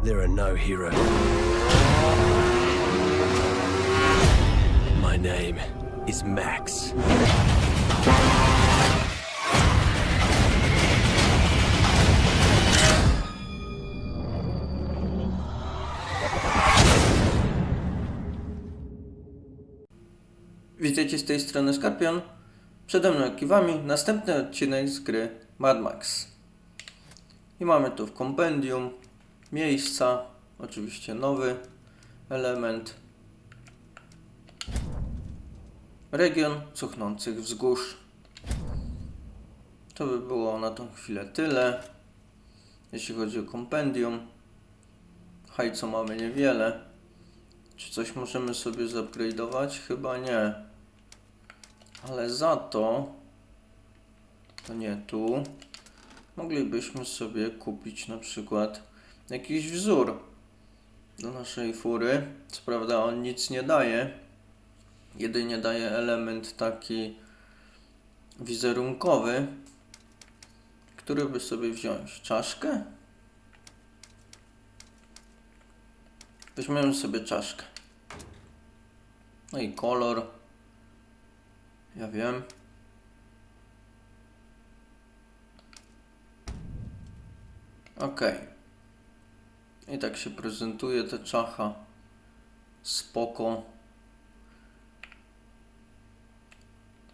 There are no heroes. My name is Max. Witajcie z tej strony Skorpion. Przede mną kiwami następny odcinek z gry Mad Max. I mamy tu w kompendium miejsca, oczywiście nowy element. Region cuchnących wzgórz. To by było na tą chwilę tyle. Jeśli chodzi o kompendium. Hajco mamy niewiele. Czy coś możemy sobie zupgrade'ować? Chyba nie. Ale za to, to nie tu, moglibyśmy sobie kupić na przykład jakiś wzór do naszej fury. Co prawda on nic nie daje, jedynie daje element taki wizerunkowy, który by sobie wziąć. Czaszkę? Weźmiemy sobie czaszkę. No i kolor. Ja wiem. Ok. I tak się prezentuje ta czacha. Spoko.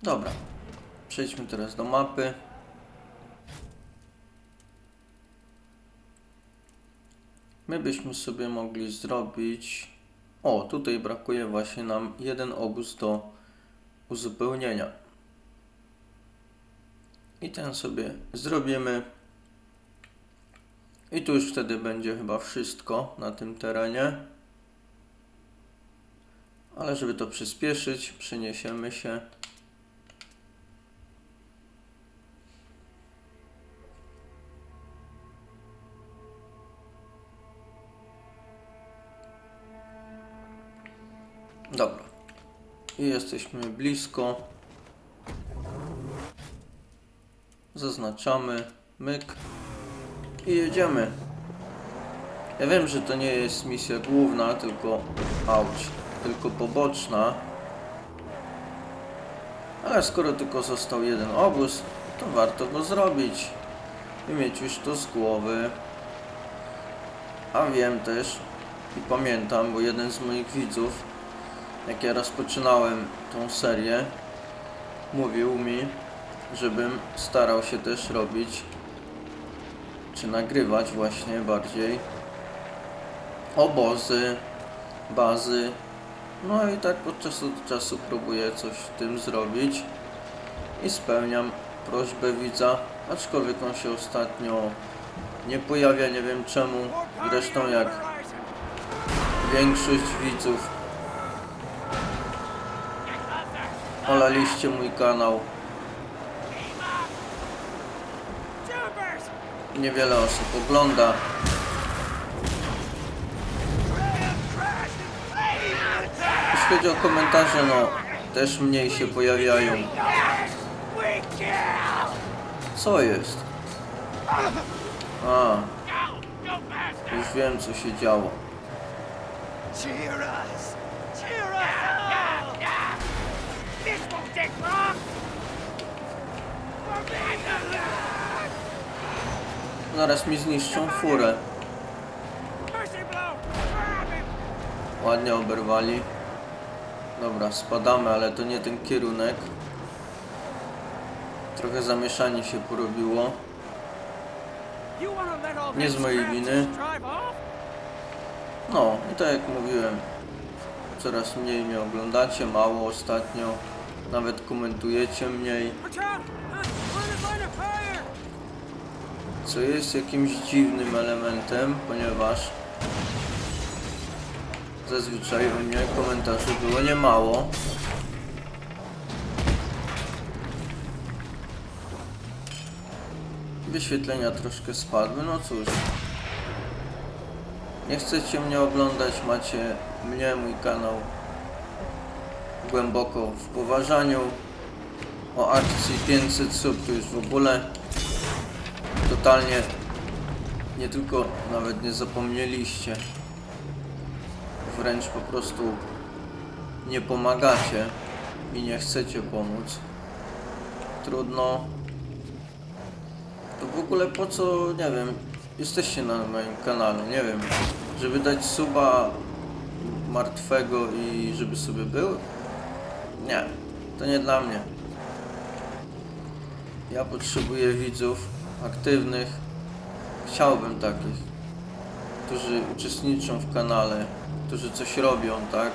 Dobra. Przejdźmy teraz do mapy. My byśmy sobie mogli zrobić. O, tutaj brakuje właśnie nam jeden obóz do uzupełnienia. I ten sobie zrobimy. I tu już wtedy będzie chyba wszystko na tym terenie. Ale żeby to przyspieszyć, przeniesiemy się. Dobra. I jesteśmy blisko. Zaznaczamy. Myk. I jedziemy. Ja wiem, że to nie jest misja główna, tylko... Auć. Tylko poboczna. Ale skoro tylko został jeden obóz, to warto go zrobić. I mieć już to z głowy. A wiem też i pamiętam, bo jeden z moich widzów jak ja rozpoczynałem tą serię, mówił mi, żebym starał się też robić, czy nagrywać właśnie bardziej obozy, bazy. No i tak od czasu do czasu próbuję coś w tym zrobić i spełniam prośbę widza, aczkolwiek on się ostatnio nie pojawia, nie wiem czemu. Zresztą jak większość widzów olaliście mój kanał. Niewiele osób ogląda. Jeśli chodzi o komentarze, no też mniej się pojawiają. Co jest? A, już wiem co się działo. Cheer us! Zaraz mi zniszczą furę. Ładnie oberwali. Dobra, spadamy, ale to nie ten kierunek. Trochę zamieszanie się porobiło. Nie z mojej winy. No, i tak jak mówiłem, coraz mniej mnie oglądacie, mało ostatnio. Nawet komentujecie mniej, co jest jakimś dziwnym elementem, ponieważ zazwyczaj u mnie komentarzy było niemało. Wyświetlenia troszkę spadły, no cóż. Nie chcecie mnie oglądać, macie mnie, mój kanał głęboko w poważaniu. O akcji 500 sub już w ogóle totalnie nie tylko nawet nie zapomnieliście, wręcz po prostu nie pomagacie i nie chcecie pomóc, trudno. To w ogóle po co, nie wiem, jesteście na moim kanale, nie wiem, żeby dać suba martwego i żeby sobie był? Nie, to nie dla mnie. Ja potrzebuję widzów aktywnych. Chciałbym takich, którzy uczestniczą w kanale, którzy coś robią, tak?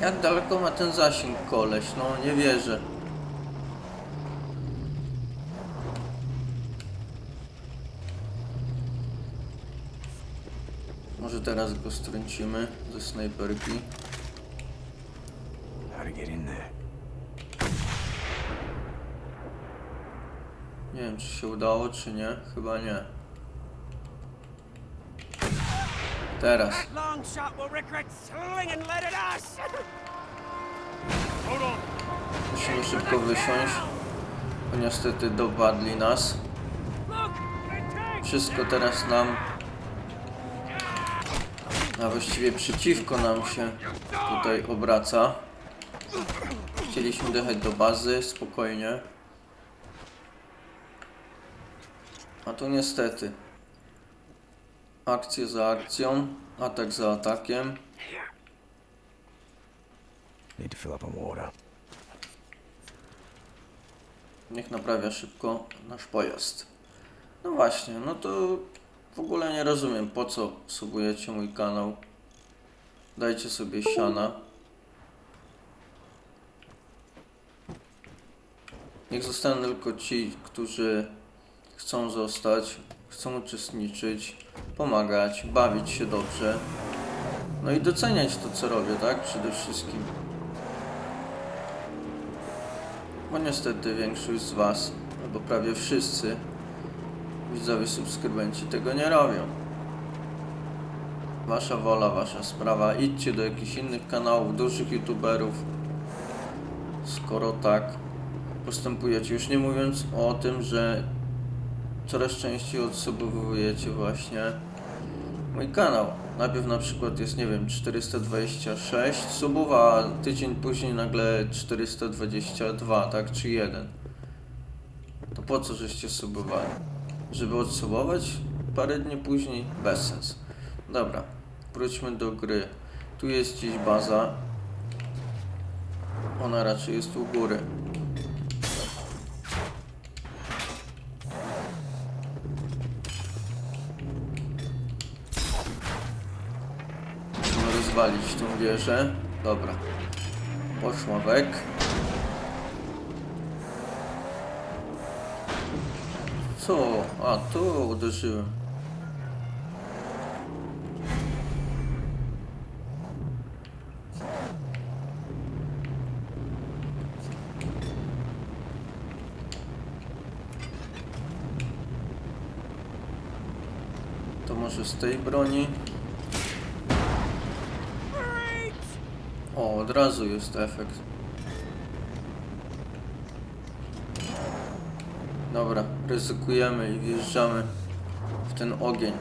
Jak daleko ma ten zasięg koleś? No nie wierzę. Może teraz go strącimy ze snajperki. How to get in there? Nie wiem, czy się udało, czy nie. Chyba nie. Teraz. Musimy szybko wysiąść, bo niestety dopadli nas. Wszystko teraz nam, a właściwie przeciwko nam się tutaj obraca. Chcieliśmy dojechać do bazy spokojnie. A tu niestety akcja za akcją, atak za atakiem. Need to fill up on water. Niech naprawia szybko nasz pojazd. No właśnie, no to w ogóle nie rozumiem po co subujecie mój kanał. Dajcie sobie siana. Niech zostaną tylko ci, którzy chcą zostać, chcą uczestniczyć, pomagać, bawić się dobrze. No i doceniać to, co robię, tak? Przede wszystkim. Bo niestety większość z Was, albo prawie wszyscy widzowie subskrybenci tego nie robią. Wasza wola, wasza sprawa. Idźcie do jakichś innych kanałów, dużych youtuberów. Skoro tak postępujecie. Już nie mówiąc o tym, że coraz częściej odsobowujecie właśnie mój kanał. Najpierw na przykład jest, nie wiem, 426 subów, a tydzień później nagle 422, tak? Czy jeden. To po co żeście subowali? Żeby odsubować parę dni później? Bez sens. Dobra, wróćmy do gry. Tu jest gdzieś baza. Ona raczej jest u góry. Musimy wieżę. Dobra. Poszła wek. Co? A, tu uderzyłem. To może z tej broni? Breach! O, od razu jest efekt. Dobra, ryzykujemy i wjeżdżamy w ten ogień.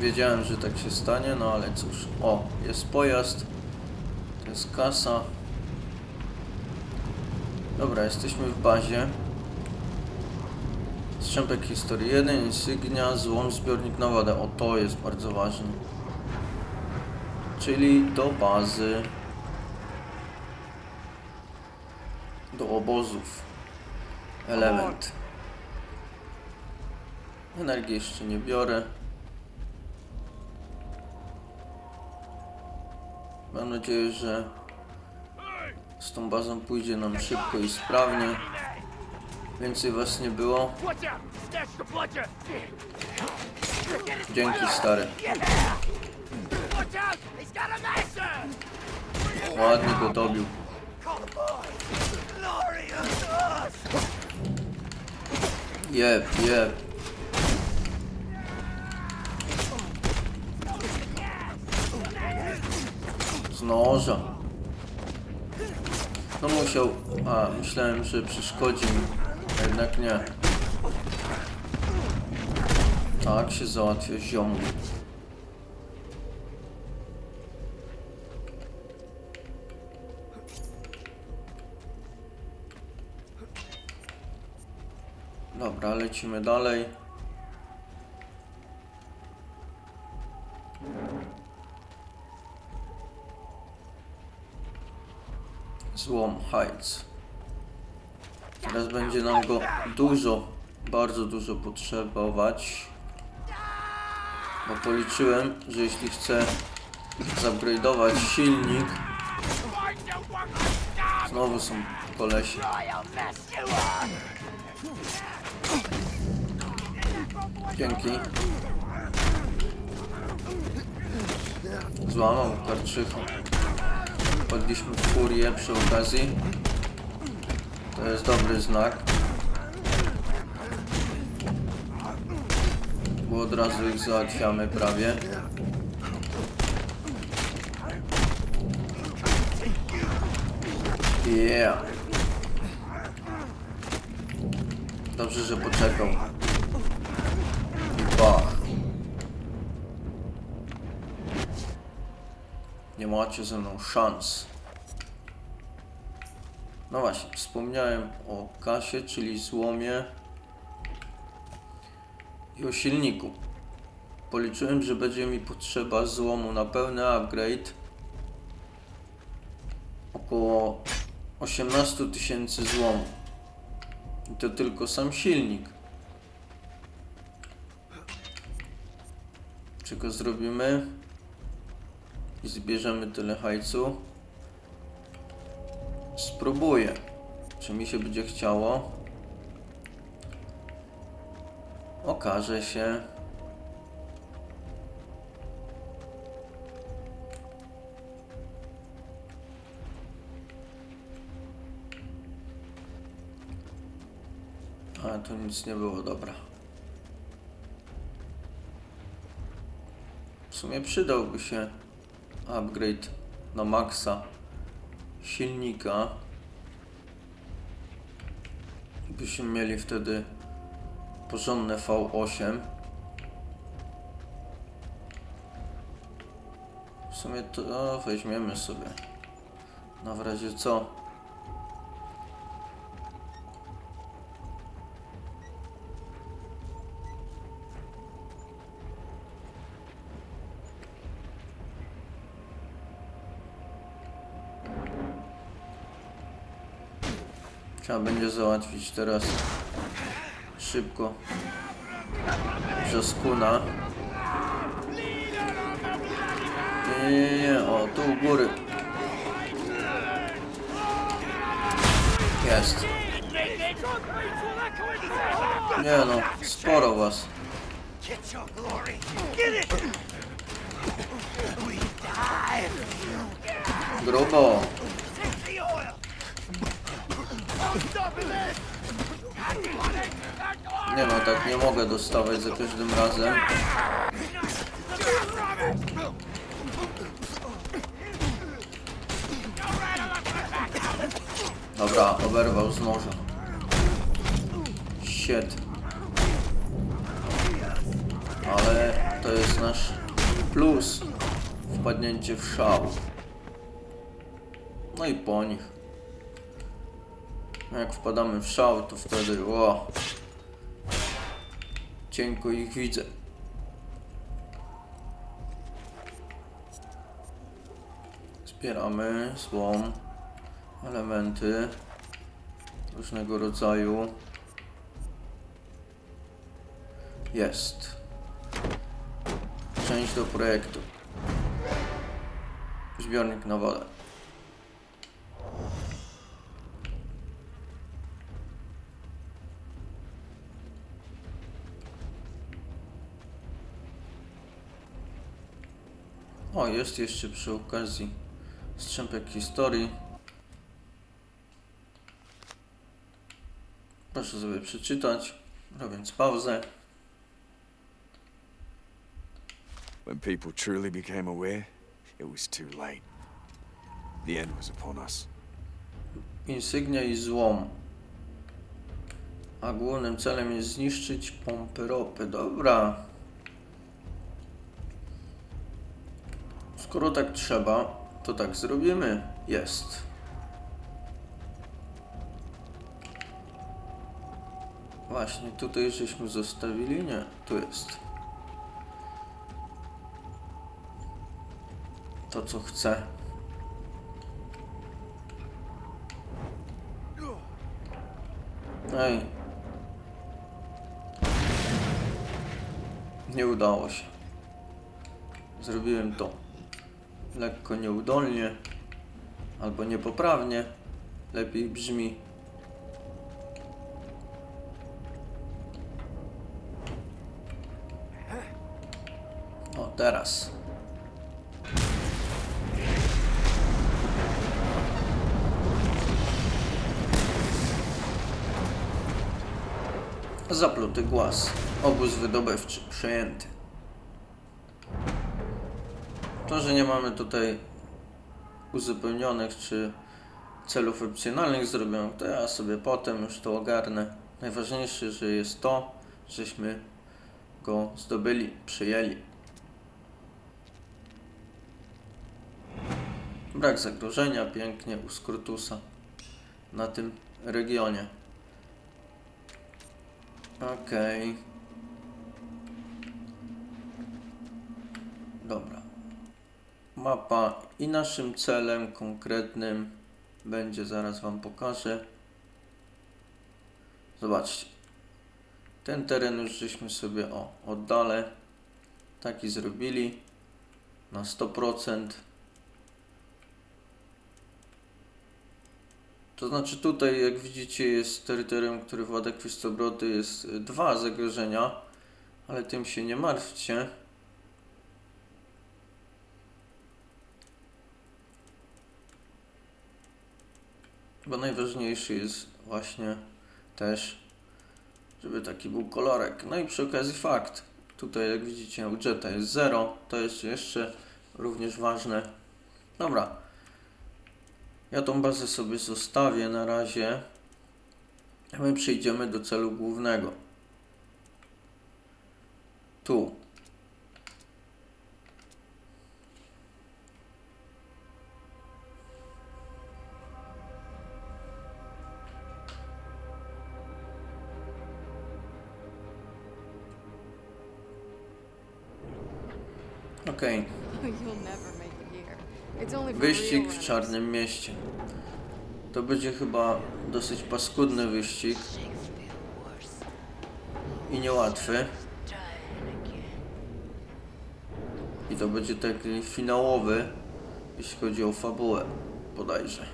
Wiedziałem, że tak się stanie, no ale cóż. O, jest pojazd. To jest kasa. Dobra, jesteśmy w bazie. Strzępek historii 1, insygnia, złom, zbiornik na wodę. O, to jest bardzo ważne. Czyli do bazy. Do obozów. Element. Energii jeszcze nie biorę. Mam nadzieję, że z tą bazą pójdzie nam szybko i sprawnie. Więcej was nie było. Dzięki stary. Ładnie go dobił. Jeb, jeb. Z noża. No musiał... A, myślałem, że przeszkodzi mi. Jednak nie. Tak się załatwia ziomu. Dobra, lecimy dalej. Złom Heights. Teraz będzie nam go dużo, bardzo dużo potrzebować. Bo policzyłem, że jeśli chcę zupgrade'ować silnik, znowu są kolesie. Dzięki. Złamał karczychą. Podliśmy furię przy okazji. To jest dobry znak. Bo od razu ich załatwiamy prawie. Yeah. Dobrze, że poczekał. Bach. Nie macie ze mną szans. No właśnie, wspomniałem o kasie, czyli złomie i o silniku. Policzyłem, że będzie mi potrzeba złomu na pełny upgrade około 18 tysięcy złomu. I to tylko sam silnik. Czy go zrobimy i zbierzemy tyle hajcu? Spróbuję. Czy mi się będzie chciało? Okaże się. A, to nic nie było, dobra. W sumie przydałby się upgrade na maksa silnika. Byśmy mieli wtedy porządne V8. W sumie to weźmiemy sobie. Na w razie co? Trzeba będzie załatwić teraz szybko Brzoskuna. Nie, nie, nie, o tu u góry. Jest. Nie no, sporo was. Grubo. Nie no, tak nie mogę dostawać za każdym razem. Dobra, oberwał z noża. Shit. Ale to jest nasz plus. Wpadnięcie w szał. No i po nich. Jak wpadamy w szał, to wtedy o, cienko ich widzę. Zbieramy złom, elementy różnego rodzaju. Jest. Część do projektu. Zbiornik na wodę. O, jest jeszcze przy okazji strzępek historii. Proszę sobie przeczytać, robiąc pauzę. When people truly became aware, it was too late. The end was upon us. insygnia i złom. A głównym celem jest zniszczyć pompy ropy. Dobra. Skoro tak trzeba, to tak zrobimy. Jest. Właśnie, tutaj żeśmy zostawili? Nie, tu jest. To co chcę. Ej. Nie udało się. Zrobiłem to lekko nieudolnie albo niepoprawnie. Lepiej brzmi. O, teraz. Zapluty głaz. Obóz wydobywczy przejęty. To, że nie mamy tutaj uzupełnionych czy celów opcjonalnych zrobionych, to ja sobie potem już to ogarnę. Najważniejsze, że jest to, żeśmy go zdobyli, przyjęli. Brak zagrożenia, pięknie u Skrutusa na tym regionie. Okej. Dobra. Mapa i naszym celem konkretnym będzie, zaraz Wam pokażę. Zobaczcie. Ten teren już żeśmy sobie o oddale taki zrobili na 100%. To znaczy tutaj, jak widzicie, jest terytorium, które włada Kwistobroty jest y, dwa zagrożenia, ale tym się nie martwcie. Bo najważniejszy jest właśnie też, żeby taki był kolorek. No i przy okazji fakt. Tutaj jak widzicie Jetta jest 0, to jest jeszcze również ważne. Dobra. Ja tą bazę sobie zostawię na razie. My przejdziemy do celu głównego. Tu. For Wyścig w. Czarnym Mieście. To będzie chyba dosyć paskudny wyścig i niełatwy. I to będzie taki finałowy, jeśli chodzi o fabułę, bodajże.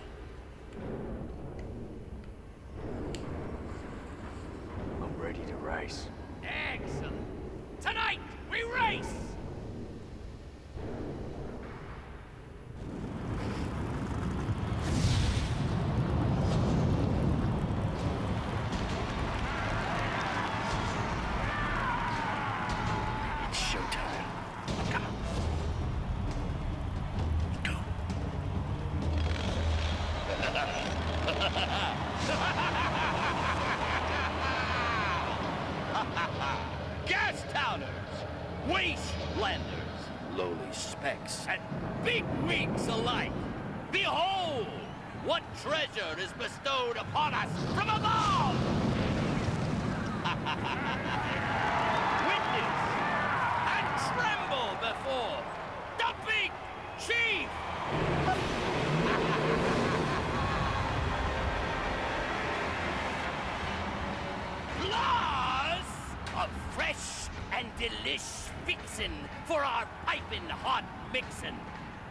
Delish fixin' for our piping hot mixin'.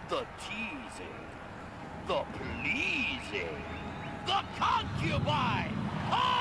The teasing, the pleasing, the concubine. Oh!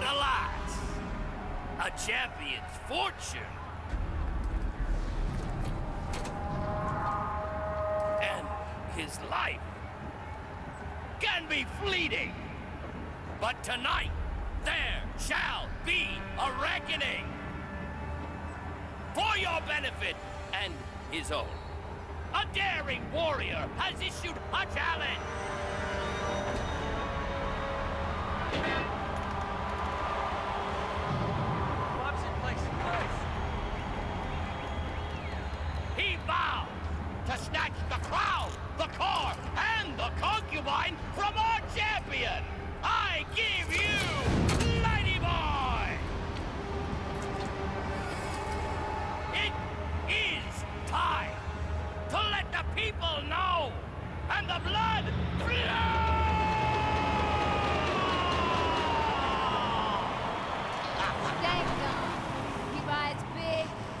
But alas, a champion's fortune and his life can be fleeting. But tonight, there shall be a reckoning for your benefit and his own. A daring warrior has issued a challenge. Vowed to snatch the crown, the core, and the concubine from our champion. I give you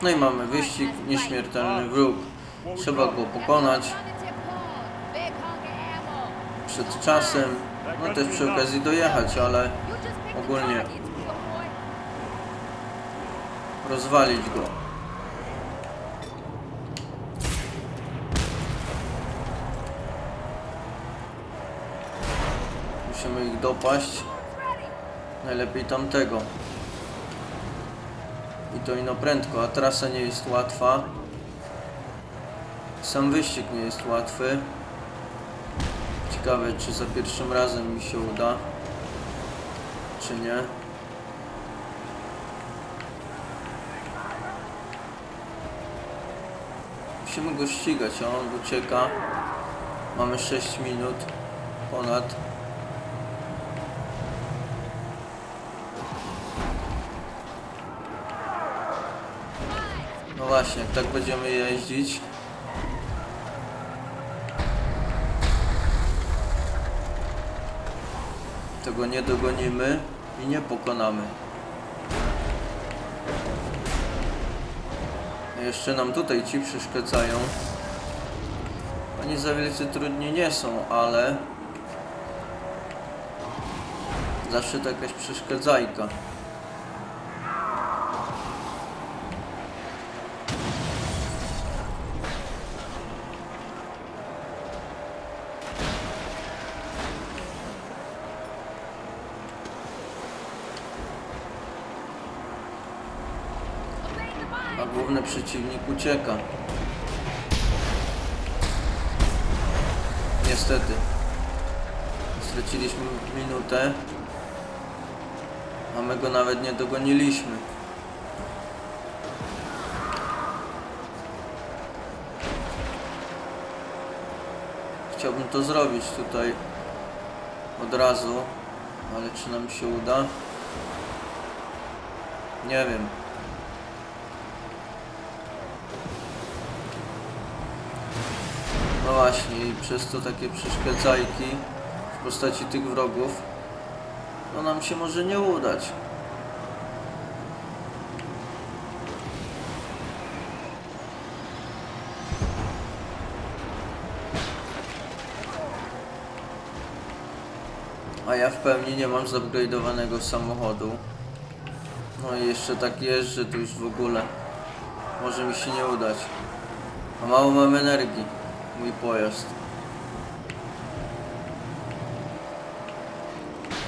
No i mamy wyścig, nieśmiertelny wróg. Trzeba go pokonać przed czasem, no też przy okazji dojechać, ale ogólnie rozwalić go. Musimy ich dopaść. Najlepiej tamtego. I to ino prędko, a trasa nie jest łatwa. Sam wyścig nie jest łatwy. Ciekawe, czy za pierwszym razem mi się uda, czy nie. Musimy go ścigać, a on ucieka. Mamy 6 minut ponad. No właśnie, tak będziemy jeździć. Tego nie dogonimy i nie pokonamy. Jeszcze nam tutaj ci przeszkadzają. Oni za wielcy trudni nie są, ale zawsze to jakaś przeszkadzajka. Przeciwnik ucieka. Niestety. Straciliśmy minutę. A my go nawet nie dogoniliśmy. Chciałbym to zrobić tutaj od razu, ale czy nam się uda? Nie wiem. Właśnie, i przez to takie przeszkadzajki w postaci tych wrogów, no nam się może nie udać. A ja w pełni nie mam zupgrade'owanego samochodu. No i jeszcze tak jeżdżę, to już w ogóle może mi się nie udać. A mało mam energii, mój pojazd.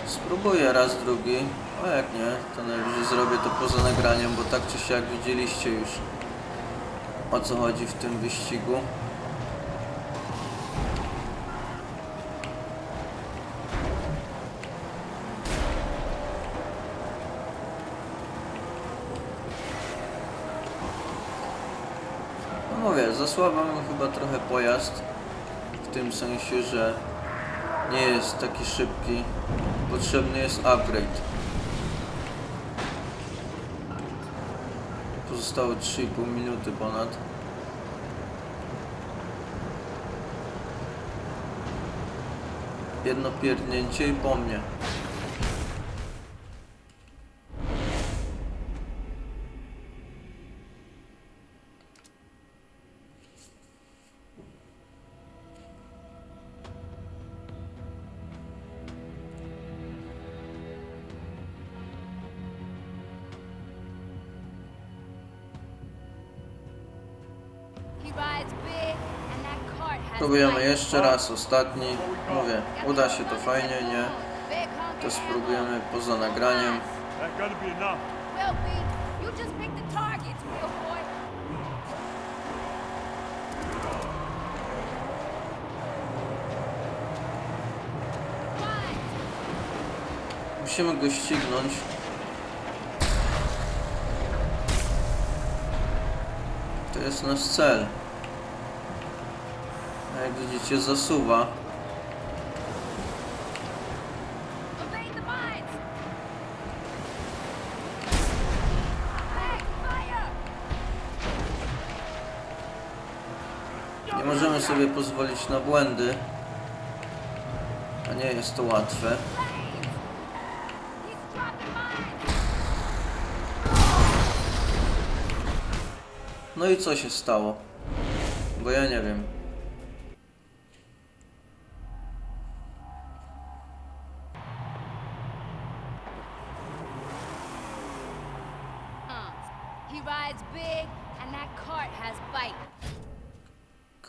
Spróbuję raz, drugi, a jak nie, to najwyżej zrobię to poza nagraniem, bo tak czy siak widzieliście już o co chodzi w tym wyścigu. Mam chyba trochę pojazd. W tym sensie, że nie jest taki szybki. Potrzebny jest upgrade. Pozostało 3,5 minuty ponad. Jedno pierdnięcie i po mnie. That cart has Próbujemy fight. jeszcze raz, ostatni. Mówię, uda się to fajnie, nie? To spróbujemy poza nagraniem. Musimy go ścignąć. To jest nasz cel. Jak widzicie, zasuwa. Nie możemy sobie pozwolić na błędy. A nie jest to łatwe. No i co się stało? Bo ja nie wiem.